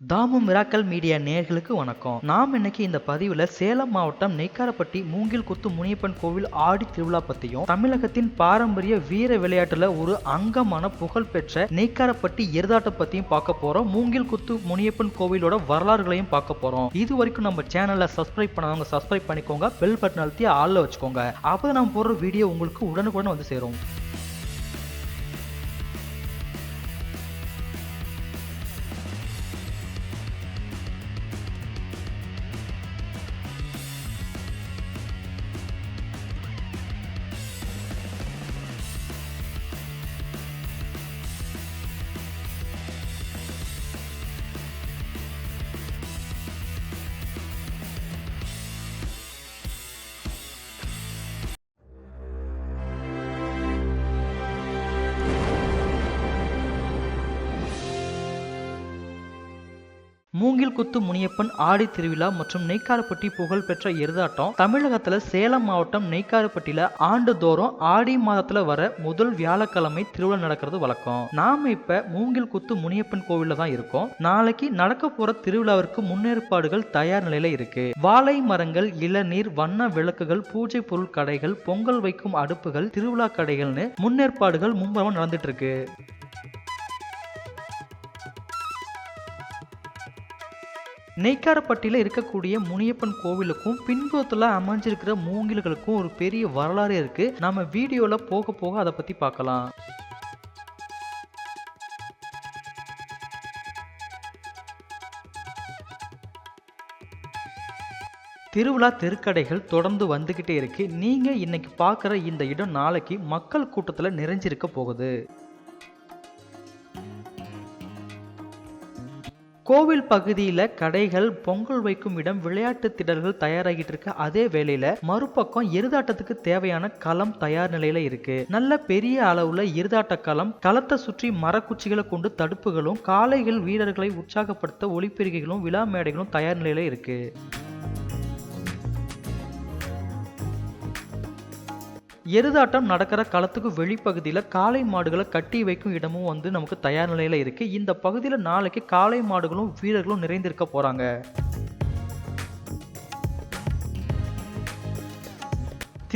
Damu miracle media நேயர்களுக்கு வணக்கம். நாம் இன்னைக்கு இந்த பதிவில் சேலம் மாவட்டம் நெய்க்காரப்பட்டி மூங்கில் குத்து முனியப்பன் கோவில் ஆடி திருவிழா பற்றியும் தமிழகத்தின் பாரம்பரிய வீர விளையாட்டுல ஒரு அங்கமான புகழ்பெற்ற நெய்க்காரப்பட்டி எருதாட்டை பற்றியும் பார்க்க போகிறோம் மூங்கில் குத்து முனியப்பன் கோவிலோட வரலாறுகளையும் பார்க்க போகிறோம் இது வரைக்கும் நம்ம சேனலை சப்ஸ்கிரைப் பண்ணாதவங்க சப்ஸ்கிரைப் பண்ணிக்கோங்க பெல் பட்டன் அழுத்தி ஆளில் வச்சுக்கோங்க. அப்போ நம்ம போடுற வீடியோ உங்களுக்கு உடனுக்குடன் வந்து சேரும். மூங்கில் குத்து முனியப்பன் ஆடி திருவிழா மற்றும் நெய்க்காரப்பட்டி புகழ்பெற்ற எருதாட்டம் தமிழகத்துல சேலம் மாவட்டம் நெய்க்காரப்பட்டியில ஆண்டுதோறும் ஆடி மாதத்துல வர முதல் வியாழக்கிழமை திருவிழா நடக்கிறது வழக்கம். நாம இப்ப மூங்கில் குத்து முனியப்பன் கோவில்ல தான் இருக்கோம். நாளைக்கு நடக்க போற திருவிழாவிற்கு முன்னேற்பாடுகள் தயார் நிலையில இருக்கு. வாழை மரங்கள் இளநீர் வண்ண விளக்குகள் பூஜை பொருள் கடைகள் பொங்கல் வைக்கும் அடுப்புகள் திருவிழா கடைகள்னு முன்னேற்பாடுகள் மும்பரமா நடந்துட்டு இருக்கு. நெய்க்காரப்பட்டியில் இருக்கக்கூடிய முனியப்பன் கோவிலுக்கும் பின்புறத்தில் அமைஞ்சிருக்கிற மூங்கில்களுக்கும் ஒரு பெரிய வரலாறு இருக்கு. நம்ம வீடியோவில் போக போக அதை பற்றி பார்க்கலாம் திருவிழா தெருக்கடைகள் தொடர்ந்து வந்துக்கிட்டே இருக்கு. நீங்க இன்னைக்கு பார்க்குற இந்த இடம் நாளைக்கு மக்கள் கூட்டத்தில் நிறைஞ்சிருக்க போகுது. கோவில் பகுதியில் கடைகள் பொங்கல் வைக்கும் இடம் விளையாட்டு திடல்கள் தயாராகிட்டு இருக்கு. அதே வேளையில மறுபக்கம் எருதாட்டத்துக்கு தேவையான களம் தயார் நிலையில இருக்கு. நல்ல பெரிய அளவுல எருதாட்ட களம் களத்தை சுற்றி மரக்குச்சிகளை கொண்டு தடுப்புகளும் காளைகள் வீரர்களை உற்சாகப்படுத்த ஒளிப்பெருகைகளும் விழா மேடைகளும் தயார் நிலையில இருக்கு. எருதாட்டம் நடக்கிற களத்துக்கு வெளிப்பகுதியில் காளை மாடுகளை கட்டி வைக்கும் இடமும் வந்து நமக்கு தயார் நிலையில் இருக்கு. இந்த பகுதியில் நாளைக்கு காளை மாடுகளும் வீரர்களும் நிறைந்திருக்க போறாங்க.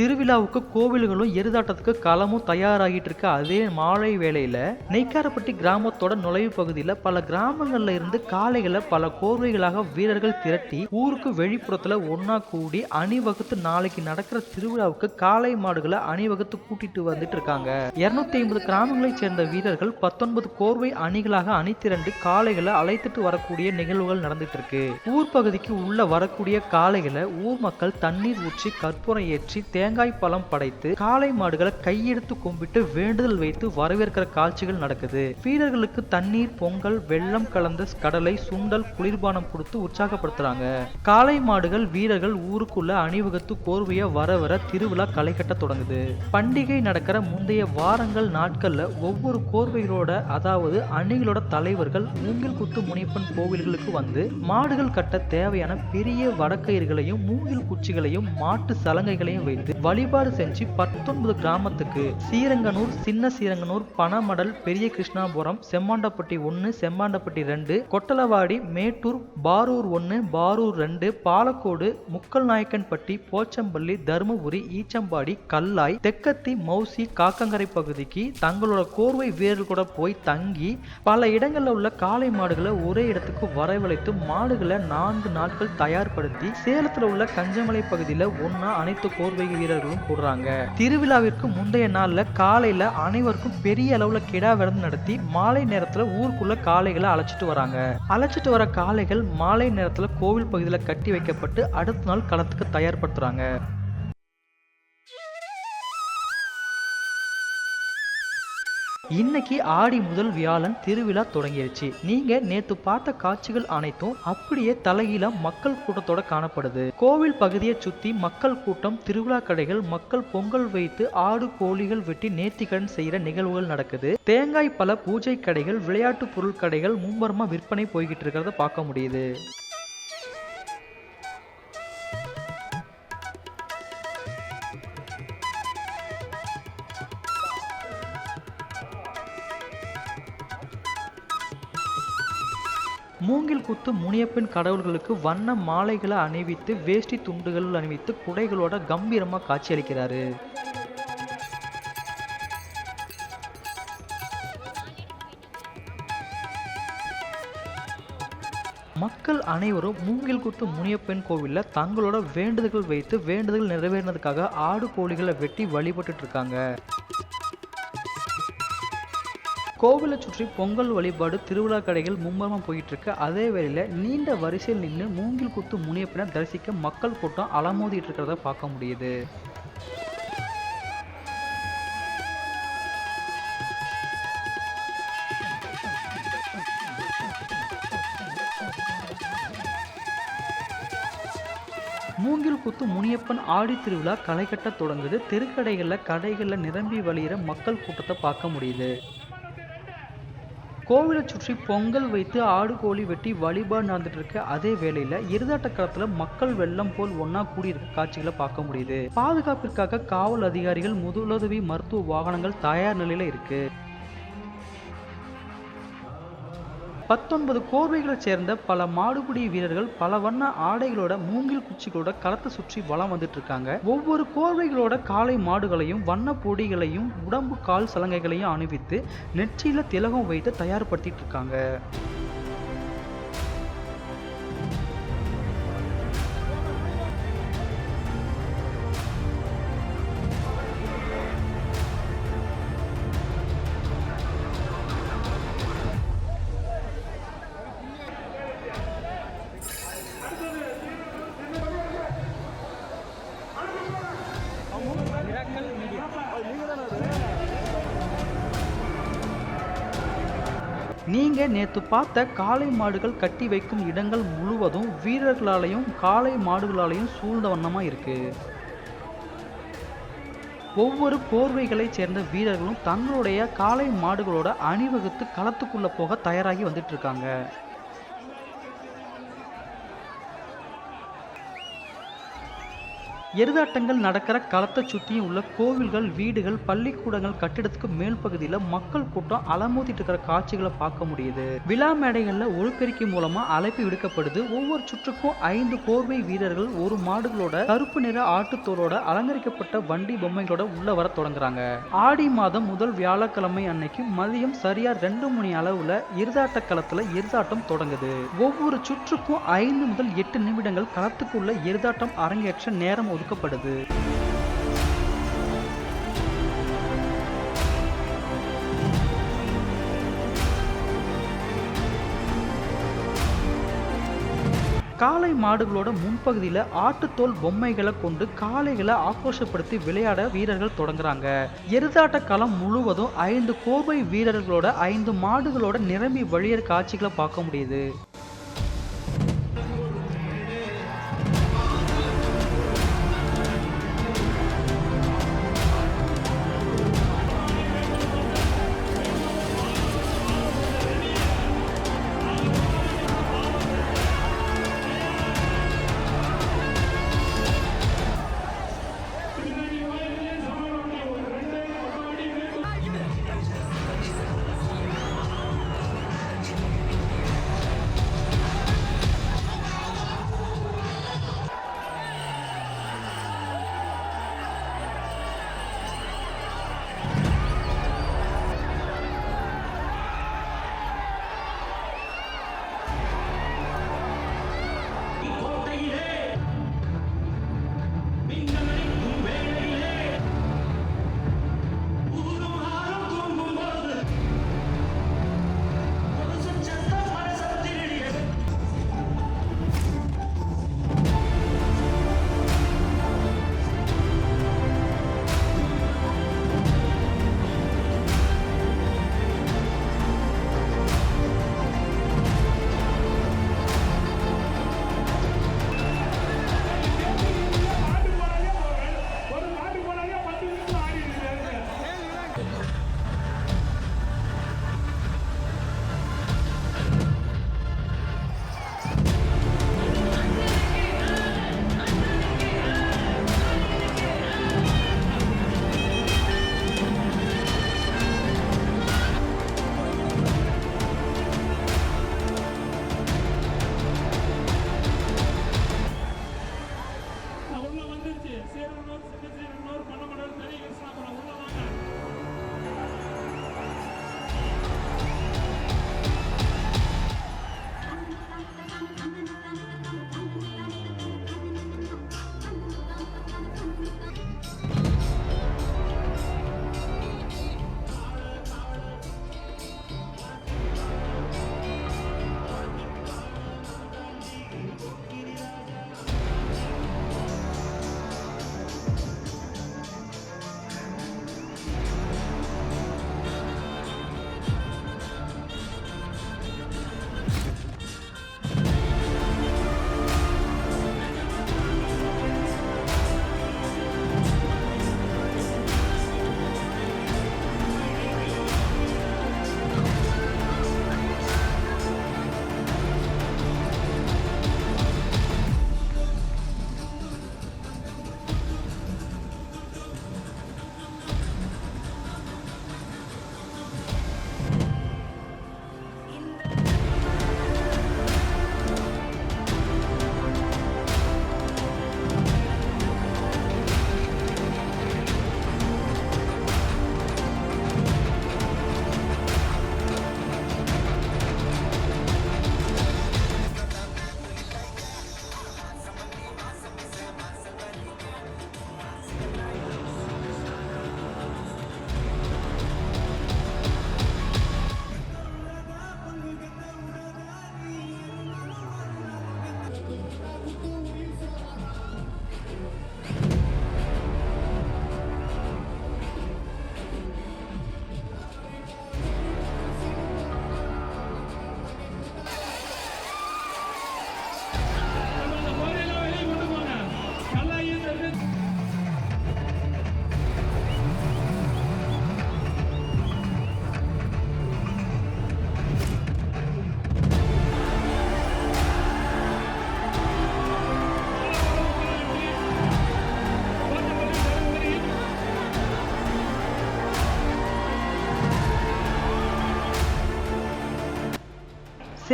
திருவிழாவுக்கு கோவில்களும் எருதாட்டத்துக்கு களமும் தயாராகிட்டு இருக்க அதே மாலை வேளையில நெய்க்காரப்பட்டி கிராமத்தோட நுழைவு பகுதியில் பல கிராமங்கள்ல இருந்து காளைகளை பல கோர்வைகளாக வீரர்கள் திரட்டி ஊருக்கு வெளிப்புறத்துல ஒன்னா கூடி அணிவகுத்து நாளைக்கு நடக்கிற திருவிழாவுக்கு காளை மாடுகளை அணிவகுத்து கூட்டிட்டு வந்துட்டு இருக்காங்க இருநூத்தி ஐம்பது கிராமங்களைச் சேர்ந்த வீரர்கள் பத்தொன்பது கோர்வை அணிகளாக அணித்திரண்டு காளைகளை அழைத்துட்டு வரக்கூடிய நிகழ்வுகள் நடந்துட்டு இருக்கு ஊர் பகுதிக்கு உள்ள வரக்கூடிய காளைகளை ஊர் மக்கள் தண்ணீர் ஊற்றி கற்பூரம் ஏற்றி தேங்காய் பழம் படைத்து காளை மாடுகளை கையெடுத்து கும்பிட்டு வேண்டுதல் வைத்து வரவேற்கிற காட்சிகள் நடக்குது. வீரர்களுக்கு தண்ணீர் பொங்கல் வெள்ளம் கலந்த கடலை சுண்டல் குளிர்பானம் கொடுத்து உற்சாகப்படுத்துறாங்க. காளை மாடுகள் வீரர்கள் ஊருக்குள்ள அணிவகுத்து கோர்வைய வர வர திருவிழா களை கட்ட தொடங்குது. பண்டிகை நடக்கிற முந்தைய வாரங்கள் நாட்கள்ல ஒவ்வொரு கோர்வைகளோட அதாவது அணிகளோட தலைவர்கள் மூங்கில் குத்து முனியப்பன் கோவில்களுக்கு வந்து மாடுகள் கட்ட தேவையான பெரிய வடக்கயிர்களையும் மூங்கில் குச்சிகளையும் மாட்டு சலங்கைகளையும் வைத்து வழிபாடு செஞ்சு பத்தொன்பது கிராமத்துக்கு சீரங்கனூர் சின்ன சீரங்கனூர் பனமடல் பெரிய கிருஷ்ணாபுரம் செம்மாண்டப்பட்டி ஒன்று செம்மாண்டப்பட்டி ரெண்டு கொட்டலவாடி மேட்டூர் பாரூர் ஒன்று பாரூர் ரெண்டு பாலக்கோடு முக்கல் நாயக்கன்பட்டி போச்சம்பள்ளி தருமபுரி ஈச்சம்பாடி கல்லாய் தெக்கத்தி மௌசி காக்கங்கரை பகுதிக்கு தங்களோட கோர்வை வீரர்கள் கூட போய் தங்கி பல இடங்களில் உள்ள காளை மாடுகளை ஒரே இடத்துக்கு வரவழைத்து மாடுகளை நான்கு நாட்கள் தயார்படுத்தி சேலத்தில் உள்ள கஞ்சமலை பகுதியில் ஒன்னா அனைத்து கோர்வைகள் வீரர்களும் கூடுறாங்க. திருவிழாவிற்கு முந்தைய நாள்ல காலையில அனைவருக்கும் பெரிய அளவுல கிடா விருந்து நடத்தி மாலை நேரத்துல ஊருக்குள்ள காளைகளை அழைச்சிட்டு வராங்க. அழைச்சிட்டு வர காளைகள் மாலை நேரத்துல கோவில் பகுதியில கட்டி வைக்கப்பட்டு அடுத்த நாள் களத்துக்கு தயார்படுத்துறாங்க. இன்னைக்கு ஆடி முதல் வியாழன் திருவிழா தொடங்கிருச்சு. நீங்க நேத்து பார்த்த காட்சிகள் அனைத்தும் அப்படியே தலையில மக்கள் கூட்டத்தோட காணப்படுது. கோவில் பகுதியை சுத்தி மக்கள் கூட்டம் திருவிழா கடைகள் மக்கள் பொங்கல் வைத்து ஆடு கோழிகள் வெட்டி நேர்த்திக்கடன் செய்யற நிகழ்வுகள் நடக்குது. தேங்காய் பல பூஜை கடைகள் விளையாட்டு பொருள் கடைகள் மும்பரமா விற்பனை போய்கிட்டு இருக்கிறத பார்க்க முடியுது. மூங்கில் மூங்கில் முனியப்பன் கடவுள்களுக்கு வண்ண மாலைகளை அணிவித்து வேஷ்டி துண்டுகள் அணிவித்து குடைகளோட கம்பீரமாக காட்சியளிக்கிறாரு. மக்கள் அனைவரும் மூங்கில் குத்து முனியப்பன் கோவிலில் தங்களோட வேண்டுதல்கள் வைத்து வேண்டுதல் நிறைவேறினதுக்காக ஆடு கோழிகளை வெட்டி வழிபட்டுட்டு இருக்காங்க. கோவிலை சுற்றி பொங்கல் வழிபாடு திருவிழா கடைகள் மும்மரமாக போயிட்டு இருக்கு அதே வேளையில் நீண்ட வரிசையில் நின்று மூங்கில் குத்து முனியப்பனை தரிசிக்க மக்கள் கூட்டம் அலமோதிட்டு இருக்கிறத பார்க்க முடியுது. மூங்கில் குத்து முனியப்பன் ஆடி திருவிழா களை கட்ட தொடங்குது. தெருக்கடைகளில் கடைகளில் நிரம்பி வழியிற மக்கள் கூட்டத்தை பார்க்க முடியுது. கோவிலை சுற்றி பொங்கல் வைத்து ஆடு கோழி வெட்டி வழிபாடு நடந்துட்டு இருக்க அதே வேளையில இருதாட்ட களத்துல மக்கள் வெள்ளம் போல் ஒன்னா கூடியிருக்க காட்சிகளை பார்க்க முடியுது. பாதுகாப்பிற்காக காவல் அதிகாரிகள் முதலுதவி மருத்துவ வாகனங்கள் தயார் நிலையில இருக்கு. பத்தொன்பது கோர்வைகளைச் சேர்ந்த பல மாடுபிடி வீரர்கள் பல வண்ண ஆடைகளோட மூங்கில் குச்சிகளோட களத்தை சுற்றி வளம் வந்துட்டு இருக்காங்க ஒவ்வொரு கோர்வைகளோட காளை மாடுகளையும் வண்ண பொடிகளையும் உடம்பு கால் சலங்கைகளையும் அணிவித்து நெற்றியில திலகம் வைத்து தயார்படுத்திட்டு இருக்காங்க நீங்க நேத்து பார்த்த காளை மாடுகள் கட்டி வைக்கும் இடங்கள் முழுவதும் வீரர்களாலையும் காளை மாடுகளாலையும் சூழ்ந்த வண்ணமா இருக்கு. ஒவ்வொரு போர்வைகளைச் சேர்ந்த வீரர்களும் தங்களுடைய காளை மாடுகளோட அணிவகுத்து களத்துக்குள்ள போக தயாராகி வந்துட்டு இருக்காங்க. எருதாட்டங்கள் நடக்கிற களத்தை சுற்றியும் உள்ள கோவில்கள் வீடுகள் பள்ளிக்கூடங்கள் கட்டிடத்துக்கு மேல் பகுதியில் மக்கள் கூட்டம் அலமோதிட்டு இருக்கிற காட்சிகளை பார்க்க முடியுது. விழா மேடைகளில் ஒழுப்பெருக்கி மூலமா அழைப்பு விடுக்கப்படுது. ஒவ்வொரு சுற்றுக்கும் ஐந்து கோர்வை வீரர்கள் ஒரு மாடுகளோட கருப்பு நிற ஆட்டுத்தோலோட அலங்கரிக்கப்பட்ட வண்டி பொம்மைகளோட உள்ள வர தொடங்குறாங்க. ஆடி மாதம் முதல் வியாழக்கிழமை அன்னைக்கு மதியம் சரியா ரெண்டு மணி அளவுல இருதாட்ட களத்துல எருதாட்டம் தொடங்குது. ஒவ்வொரு சுற்றுக்கும் ஐந்து முதல் எட்டு நிமிடங்கள் களத்துக்குள்ள எருதாட்டம் அரங்கேற்ற நேரம் ஒதுக்கப்படுது. காளை மாடுகளோட முன்பகுதியில் ஆட்டுத்தோல் பொம்மைகளை கொண்டு காளைகளை ஆக்ரோஷப்படுத்தி விளையாட வீரர்கள் தொடங்குறாங்க. எருதாட்ட களம் முழுவதும் ஐந்து கோபை வீரர்களோட ஐந்து மாடுகளோட நிரம்பி வழியற காட்சிகளை பார்க்க முடியுது.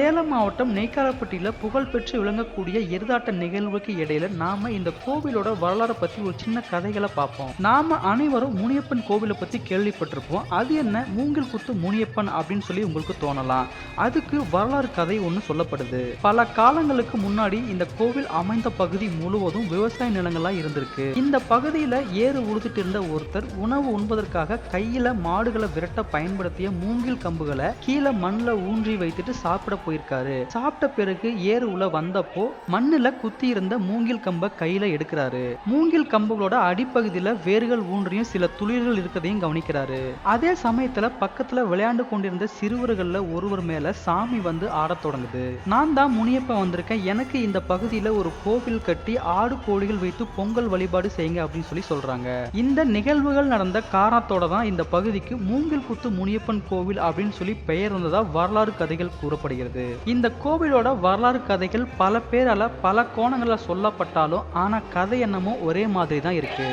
சேலம் மாவட்டம் நெய்க்காரப்பட்டியில புகழ்பெற்று விளங்கக்கூடிய எருதாட்ட நிகழ்வுக்கு இடையில நாம இந்த கோவிலோட வரலாறை பத்தி ஒரு சின்ன கதைகளை பார்ப்போம். நாம அனைவரும் முனியப்பன் கோவிலை பத்தி கேள்விப்பட்டிருப்போம். அது என்ன? மூங்கில் குத்து முனியப்பன் அப்படின்னு சொல்லி உங்களுக்கு தோணலாம். அதுக்கு வரலாறு கதை ஒன்று சொல்லப்படுது. பல காலங்களுக்கு முன்னாடி இந்த கோவில் அமைந்த பகுதி முழுவதும் விவசாய நிலங்களா இருந்திருக்கு. இந்த பகுதியில ஏறு உழுதுட்டு இருந்த ஒருத்தர் உணவு உண்பதற்காக கையில மாடுகளை விரட்ட பயன்படுத்திய மூங்கில் கம்புகளை கீழே மண்ணில் ஊன்றி வைத்துட்டு சாப்பிட போய் போயிருக்காரு. சாப்பிட்ட பிறகு ஏறு உள்ள வந்தப்போ மண்ணுல குத்தி இருந்த மூங்கில் கம்ப கையில எடுக்கிறாரு. மூங்கில் கம்புகளோட அடிப்பகுதியில வேர்கள் ஊன்றியும் சில துளிர்கள் இருக்கதையும் கவனிக்கிறாரு. அதே சமயத்துல பக்கத்துல விளையாண்டு கொண்டிருந்த சிறுவர்கள்ல ஒருவர் மேல சாமி வந்து ஆடத் தொடங்குது. நான் தான் முனியப்பன் வந்திருக்கேன். எனக்கு இந்த பகுதியில ஒரு கோவில் கட்டி ஆடு கோழிகள் வைத்து பொங்கல் வழிபாடு செய்யுங்க அப்படின்னு சொல்லி சொல்றாங்க. இந்த நிகழ்வுகள் நடந்த காரணத்தோட தான் இந்த பகுதிக்கு மூங்கில் குத்து முனியப்பன் கோவில் அப்படின்னு சொல்லி பெயர் வந்ததா வரலாறு கதைகள் கூறப்படுகிறது. இந்த கோவிலோட வரலாறு கதைகள் பல பேரால பல கோணங்களில் சொல்லப்பட்டாலும் ஆனா கதை என்னமோ ஒரே மாதிரி தான் இருக்கு.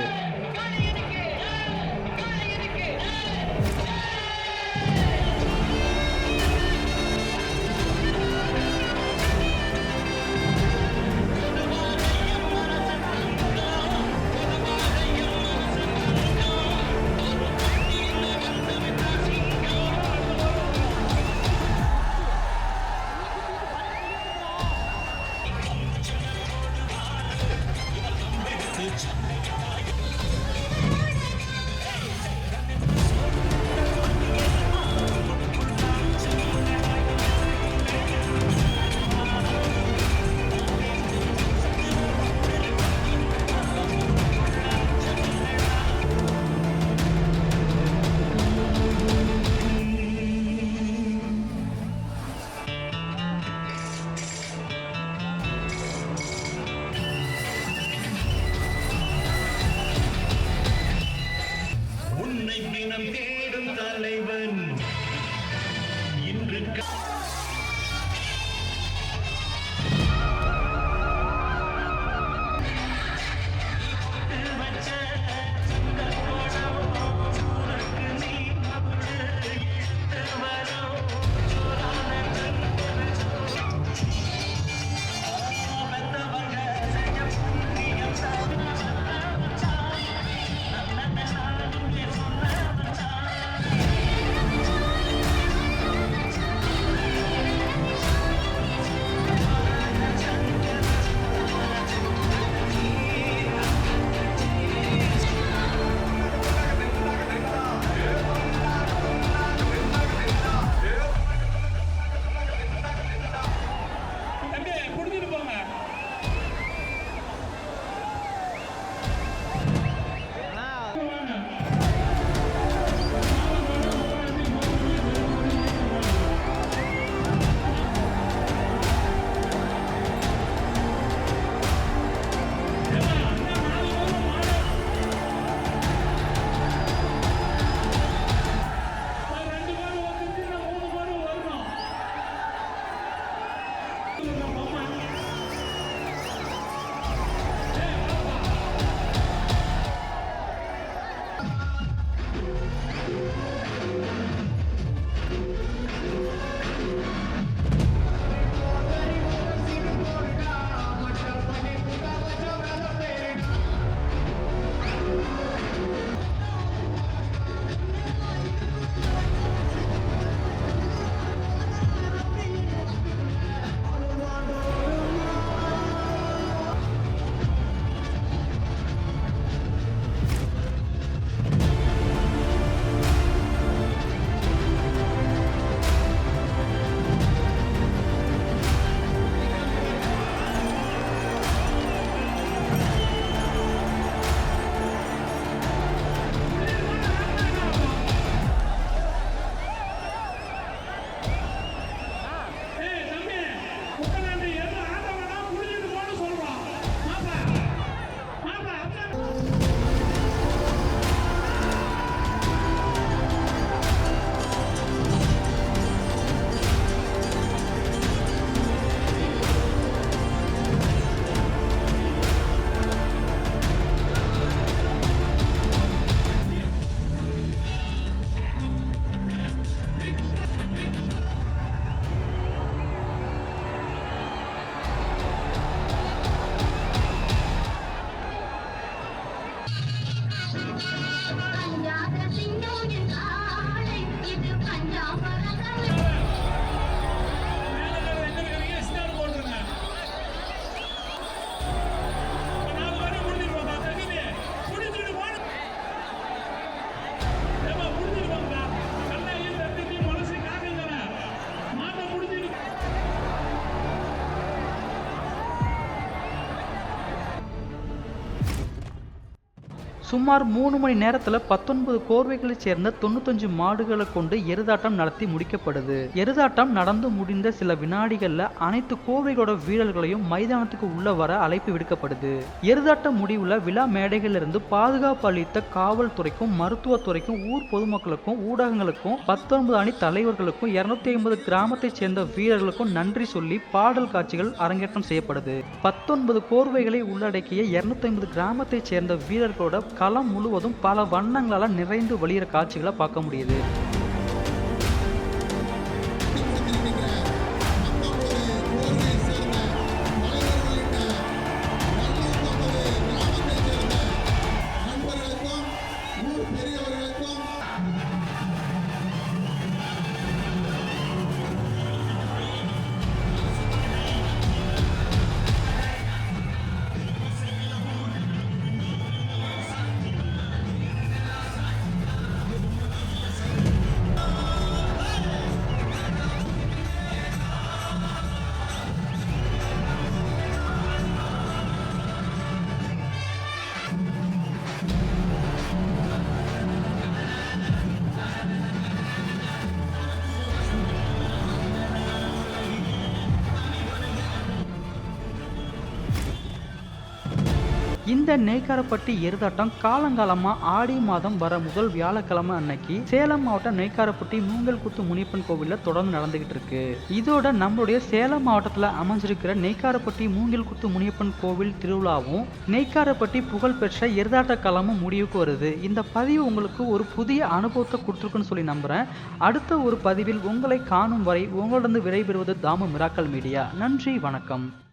சுமார் மூணு மணி நேரத்துல பத்தொன்பது கோர்வைகளைச் சேர்ந்த தொண்ணூத்தஞ்சு மாடுகளை கொண்டு எருதாட்டம் நடத்தி முடிக்கப்படுது. எருதாட்டம் நடந்து முடிந்த சில வினாடிகள்ல அனைத்து கோர்வைகளோட வீரர்களையும் மைதானத்துக்கு உள்ள வர அழைப்பு விடுக்கப்படுது. எருதாட்டம் முடிவுல விழா மேடைகளிலிருந்து பாதுகாப்பு அளித்த காவல்துறைக்கும் மருத்துவத்துறைக்கும் ஊர் பொதுமக்களுக்கும் ஊடகங்களுக்கும் பத்தொன்பது அணி தலைவர்களுக்கும் இருநூத்தி ஐம்பது கிராமத்தைச் சேர்ந்த வீரர்களுக்கும் நன்றி சொல்லி பாடல் காட்சிகள் அரங்கேற்றம் செய்யப்படுது. பத்தொன்பது கோர்வைகளை உள்ளடக்கிய இருநூத்தி ஐம்பது கிராமத்தைச் சேர்ந்த வீரர்களோட களம் முழுவதும் பல வண்ணங்களால் நிறைந்து வழியிற காட்சிகளை பார்க்க முடியுது. இந்த நெய்க்காரப்பட்டி எருதாட்டம் காலங்காலமா ஆடி மாதம் வர முதல் வியாழக்கிழமை அன்னைக்கு சேலம் மாவட்டம் நெய்க்காரப்பட்டி மூங்கல்குத்து முனியப்பன் கோவில்ல தொடர்ந்து நடந்துகிட்டு இருக்கு. இதோட நம்மளுடைய சேலம் மாவட்டத்துல அமைஞ்சிருக்கிற நெய்க்காரப்பட்டி மூங்கில்குத்து முனியப்பன் கோவில் திருவிழாவும் நெய்க்காரப்பட்டி புகழ்பெற்ற எருதாட்ட காலமும் முடிவுக்கு வருது. இந்த பதிவு உங்களுக்கு ஒரு புதிய அனுபவத்தை கொடுத்துருக்குன்னு சொல்லி நம்புறேன். அடுத்த ஒரு பதிவில் உங்களை காணும் வரை உங்களிடம் விடைபெறுவது தாம மிராக்கல் மீடியா. நன்றி வணக்கம்.